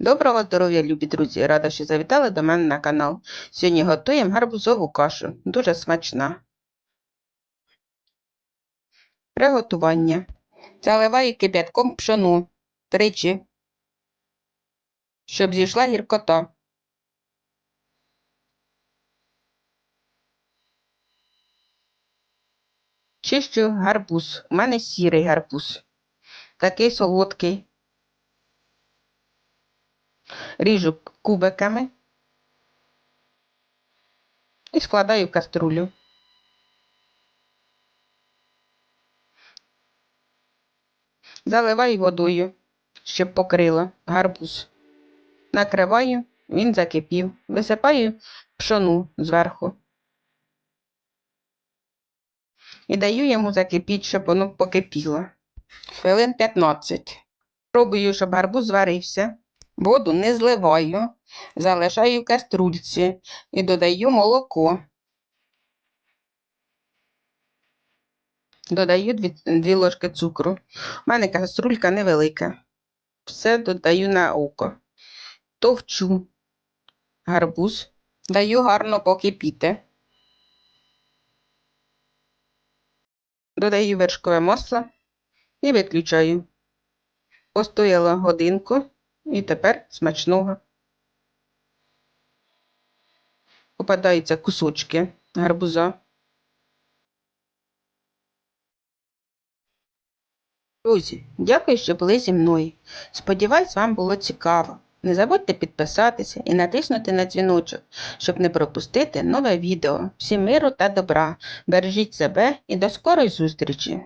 Доброго здоров'я, любі друзі! Рада, що завітали до мене на канал. Сьогодні готуємо гарбузову кашу. Дуже смачна. Приготування. Заливаю кип'ятком пшону тричі, щоб зійшла гіркота. Чищу гарбуз. У мене сірий гарбуз. Такий солодкий. Ріжу кубиками і складаю в каструлю. Заливаю водою, щоб покрило гарбуз. Накриваю, він закипів. Висипаю пшону зверху. І даю йому закипіти, щоб воно покипіло. Хвилин 15. Пробую, щоб гарбуз зварився. Воду не зливаю, залишаю в каструльці і додаю молоко. Додаю 2, 2 ложки цукру. У мене каструлька невелика. Все додаю на око. Товчу гарбуз, даю гарно покипіти. Додаю вершкове масло і виключаю. Постояла годинку. І тепер смачного. Попадаються кусочки гарбуза. Друзі, дякую, що були зі мною. Сподіваюсь, вам було цікаво. Не забудьте підписатися і натиснути на дзвіночок, щоб не пропустити нове відео. Всім миру та добра. Бережіть себе і до скорої зустрічі!